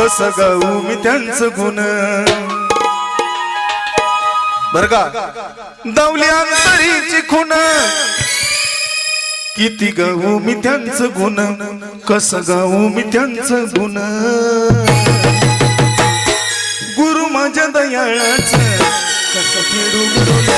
कस गाऊ मी त्यांचं गुण? बर का? दावली अंतरीची खुण किती गाऊ मी त्यांचं गुण? कस गाऊ मी त्यांचं गुण? गुरु माझ्या दयाळाच कस फेडू गुरुन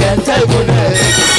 किती गाऊ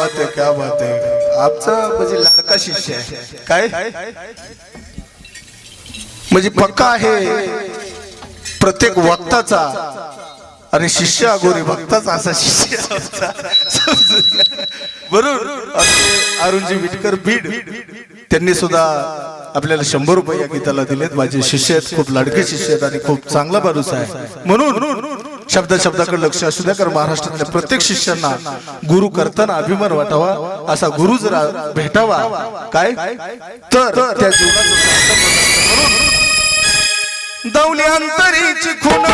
बात है क्या बात है आमचा म्हणजे लाडका शिष्य आहे. काय? म्हणजे पक्का आहे. प्रत्येक वक्ताचा आणि शिष्य अगोरी भक्ताचा असा शिष्य बरोबर? अरुणजी विटकर बीड. त्यांनी सुद्धा आपल्याला शंभर रुपये या गीताला दिलेत. माझे शिष्य आहेत खूप लाडके शिष्य आहेत आणि खूप चांगला माणूस आहे. म्हणून शब्द शब्दाकडे लक्ष असू द्या कारण महाराष्ट्रातल्या प्रत्येक शिष्यांना गुरु करताना अभिमान वाटावा असा गुरु जर भेटावा काय? तर त्या जीवनाचं दावली अंतरीची खून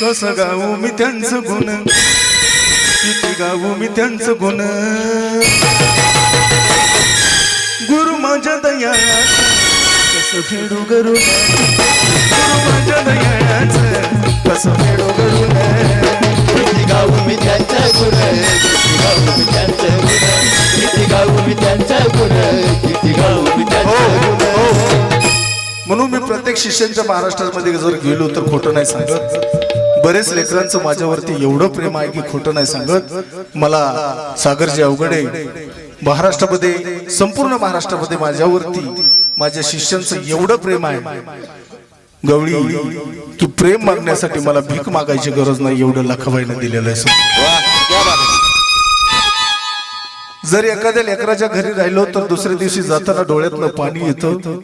कसं गाऊ मी त्यांचं गुण? किती गाऊ मी त्यांचं गुण? गुरु माझ्या दया कसं फेडू गुरु माझ्या दयाळाच कसं फेडू गरुड किती गाऊ मी त्यांचं गुण किती गाऊ मी त्यांचं गुण किती गाऊ मी त्यांचं गुण किती गाऊ मी त्यांचं गुण म्हणून मी प्रत्येक शिष्यांच्या महाराष्ट्रामध्ये जर गेलो तर खोटं नाही सांगत. बरेच लेकरांचं माझ्यावरती एवढं प्रेम आहे की खोटं नाही सांगत. मला सागरजी अवघडे महाराष्ट्रामध्ये संपूर्ण महाराष्ट्रामध्ये माझ्यावरती माझ्या शिष्यांचं एवढं प्रेम आहे. गवळी की प्रेम मागण्यासाठी मला भीक मागायची गरज नाही एवढं लखबाईनं दिलेलं आहे. जर एखाद्या लेकराच्या घरी राहिलो तर दुसऱ्या दिवशी जाताना डोळ्यातनं पाणी येतं.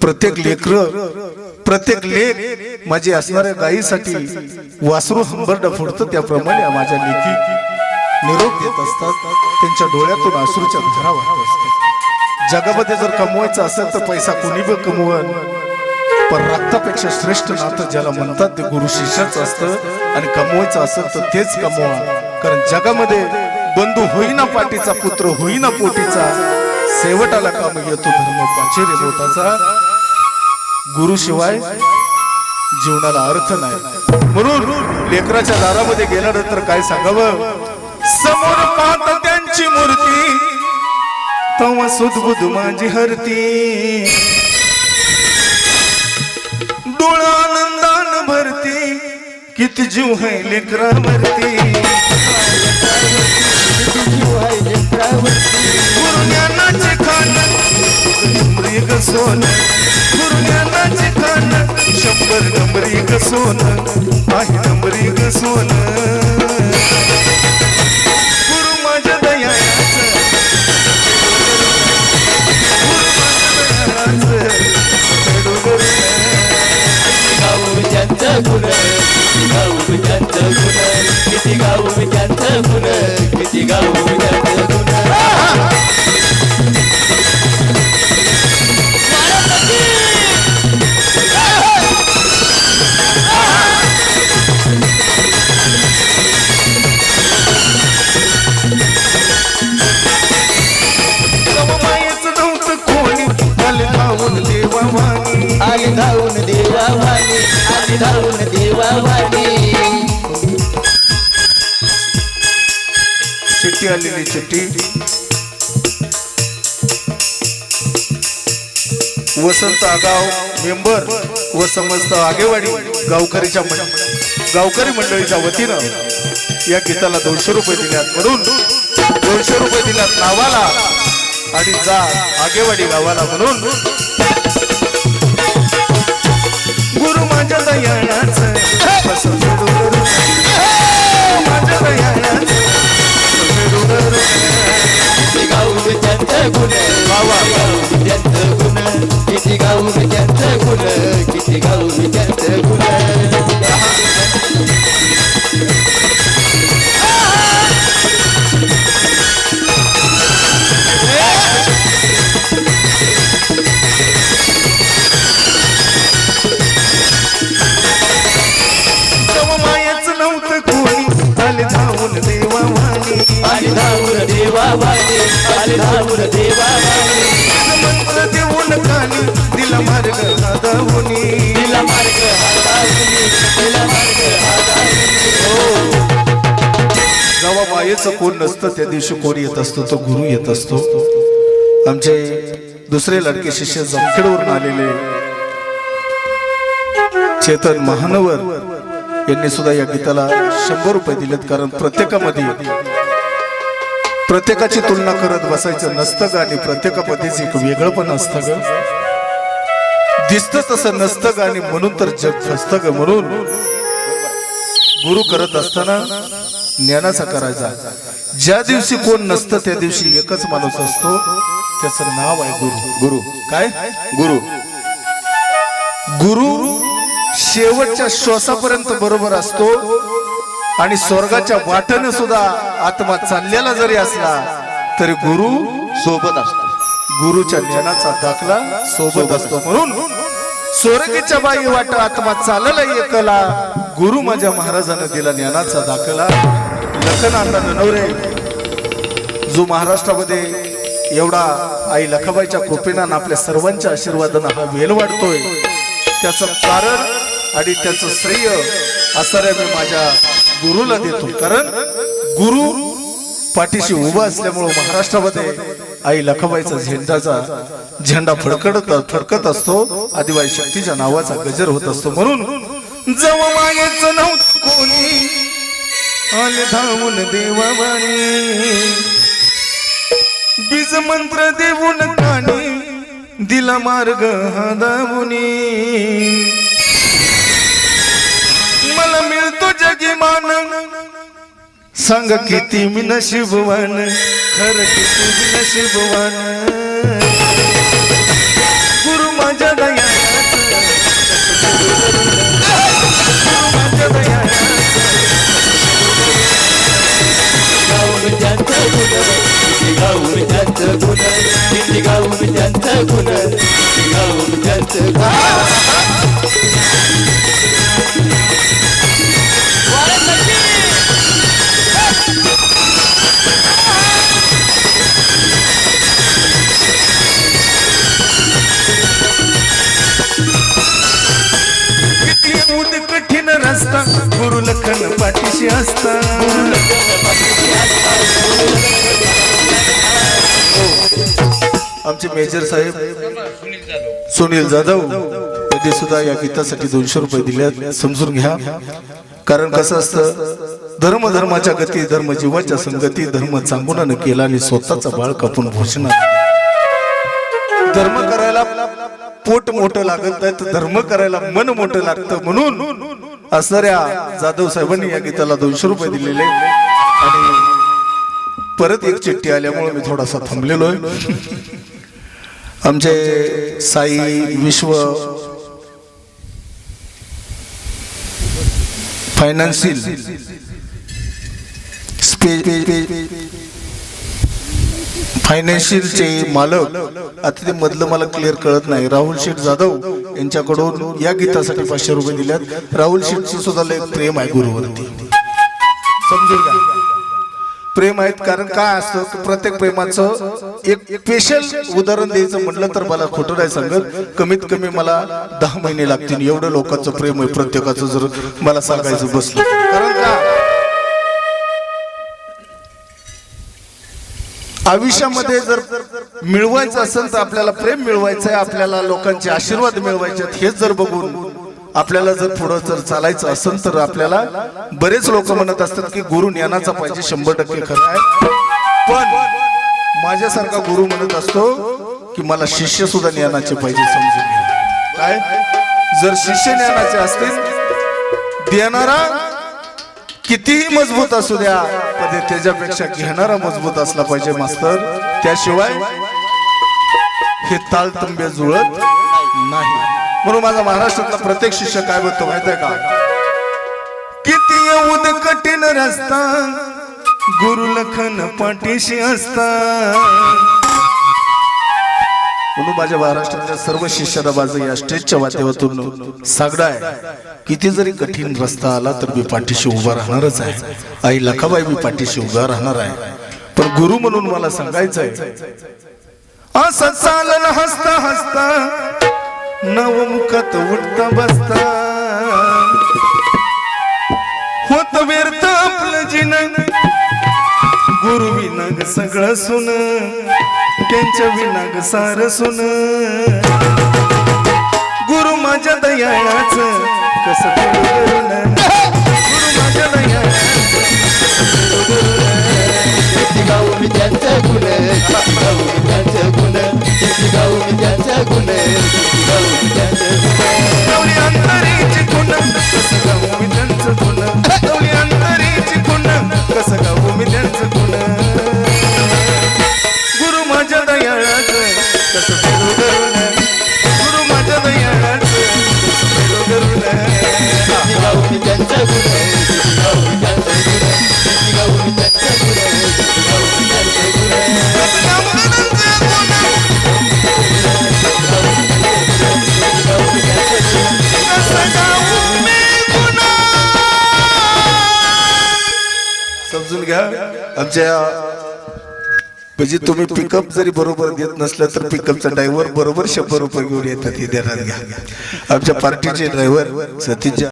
प्रत्येक लेकर प्रत्येक लेख माझी असणाऱ्या गायीसाठी वासरू हंबरडा फोडतं त्याप्रमाणे माझ्या लेखी निरोप देत असतात. त्यांच्या डोळ्यातून अश्रूच्या धारा वाहत असतात. जगामध्ये जर कमवायचं असेल तर पैसा कोणी पण कमवण पण रक्तापेक्षा श्रेष्ठ नातं ज्याला म्हणतात ते गुरु शिष्याचं असतं आणि कमवायचं असेल तर तेच कमवा. कारण जगामध्ये बंधू होईना पाठीचा पुत्र होईना पोटीचा. शेवटाला काम येतो धर्म पाचेरे बोटाचा गुरु शिवाय जीवनाला अर्थ नाही. म्हणून लेकराच्या दारामध्ये गेल्यानंतर काय सांगावं? समोर पाहत त्यांची मूर्ती तेव्हा सुदबुद माझी हरती. डोळा आनंदान भरती. किती जीव है लेकरावरती. गुरुज्ञानाचे खान. मृग सोन. गुरुज्ञानाचे खान. शंभर नंबरी ग सोन. आहे नंबरी ग सोन. किती चिठ्ठी आलेली चिठ्ठी वसंत आगाव मेंबर व समस्त आगेवाडी गावकरीच्या गावकरी मंडळीच्या वतीनं या गीताला दोनशे रुपये दिल्यात म्हणून दोनशे रुपये दिल्यात नावाला आणि जा आगेवाडी गावाला म्हणून जेव्हा मायेचं कोण नसतं त्या दिवशी कोण येत असतो? तो गुरु येत असतो. आमचे दुसरे लडके शिष्य जमखेडवरून आलेले चेतन महानवर यांनी सुद्धा या गीताला शंभर रुपये दिलेत कारण प्रत्येकामध्ये प्रत्येकाची तुलना करत बसायचं नसतं का आणि प्रत्येकामध्येच एक वेगळं पण असतं ग. दिसत तसं नसतं ग आणि म्हणून तर जग फसतं ग म्हणून. गुरु करत असताना ज्ञानाचा करायचा. ज्या दिवशी कोण नसतं त्या दिवशी एकच माणूस असतो. त्याचं नाव आहे गुरु. गुरु. काय? गुरु. गुरु शेवटच्या श्वासापर्यंत बरोबर असतो. आणि स्वर्गाच्या वाटेने सुद्धा आत्मा चाललेला जरी असला तरी गुरु सोबत असतो. गुरुच्या ज्ञानाचा दाखला सोबत असतो म्हणून. स्वर्गीच्या बाई वाट आत्मा चालला एकला. गुरु माझ्या महाराजानं दिला ज्ञानाचा दाखला. लखन ननवरे जो महाराष्ट्रामध्ये एवढा आई लखाबाईच्या कृपेनं आपल्या सर्वांच्या आशीर्वादानं हा वेल वाढतोय. त्याचं कारण आणि त्याचं श्रेय असणाऱ्या मी माझ्या गुरुला देतो. कारण गुरु पाठीशी उभा असल्यामुळं महाराष्ट्रामध्ये आई लखाबाईचा झेंडाचा झेंडा फडकडत फडकत असतो. आदिवासी शक्तीच्या नावाचा गजर होत असतो म्हणून जव मागेचं नव्हतं कोणी. आले धावून देवावाणी. बीज मंत्र देऊन काणी दिला मार्ग हा मला मिळतो जगी मान सांग किती मी नशीबवान खर किती मी नशीबवान. मेजर साहेब सुनील जाधव यांनी सुद्धा या गीतासाठी दोनशे रुपये दिले समजून घ्या. कारण कसं असतं धर्म धर्माच्या गती धर्म जीवाच्या संगती धर्म चांगुनानं केला आणि स्वतःचा बाळ कापून घोषणा धर्म करायला पोट मोठं लागत नाही तर धर्म करायला मन मोठं लागतं म्हणून असणाऱ्या जाधव साहेबांनी या गीताला दोनशे रुपये दिलेले. आणि परत एक चिठ्ठी आल्यामुळे मी थोडासा थांबलेलो आहे. आमचे साई विश्व फायनान्शियल फायनान्शियलचे मालक. आता ते मधलं मला क्लिअर कळत नाही. राहुल शेठ जाधव यांच्याकडून या गीतासाठी पाचशे रुपये दिल्यात. राहुल शेठचं सुद्धा लय प्रेम आहे गुरुवरती. समजून घ्या. प्रेम आहेत कारण काय असतं की प्रत्येक प्रेमाचं एक स्पेशल उदाहरण द्यायचं म्हटलं तर मला खोटं नाही सांगत. कमीत कमी मला दहा महिने लागतील. एवढं लोकांचं प्रेम आहे प्रत्येकाचं जर मला सांगायचं बसलं कारण का? आयुष्यामध्ये जर मिळवायचं असेल तर आपल्याला प्रेम मिळवायचं आहे आपल्याला लोकांचे आशीर्वाद मिळवायचे आहेत हेच जर बघून आपल्याला जर पुढं जर चालायचं असेल तर आपल्याला बरेच लोक म्हणत असतात की गुरु ज्ञानाचा पाहिजे शंभर टक्के खरं आहे. पण माझ्यासारखा गुरु म्हणत असतो की मला शिष्य सुद्धा ज्ञानाचे पाहिजे समजून घ्या. काय? जर शिष्य ज्ञानाचे असतील देणारा कितीही मजबूत असू द्या पण त्याच्यापेक्षा घेणारा मजबूत असला पाहिजे मास्तर. त्याशिवाय हे तालतंबे जुळत नाही. म्हणून माझा महाराष्ट्रातला प्रत्येक शिष्य काय म्हणतो माहितीये का? किती येऊद कठीण रस्ता गुरु लखन पाठीशी असता. म्हणून माझ्या महाराष्ट्रातल्या सर्व शिष्याला माझं या स्टेजच्या माध्यमातून सागडा आहे किती जरी कठीण रस्ता आला तर मी पाठीशी उभा राहणारच आहे. आई लखाबाई मी पाठीशी उभा राहणार आहे. पण गुरु म्हणून मला सांगायचं आहे असं चालन हसता हसता नवमुखात उठता बसता. होत व्यर्थ आपलं जिन. गुरु विनाग सगळं सुन. त्यांच्या विनाग सार सुन. गुरु माझ्या दयाळाच कस गुरु माझ्या दयाळाच. गाऊन गुण गाऊन गुण. गाऊन आमच्या म्हणजे तुम्ही पिकअप जरी बरोबर देत नसलं तर पिकअपचा ड्रायव्हर बरोबर शंभर रुपये घेऊन येतात हे देणार घ्या. आमच्या पार्टीचे ड्रायव्हर सतीश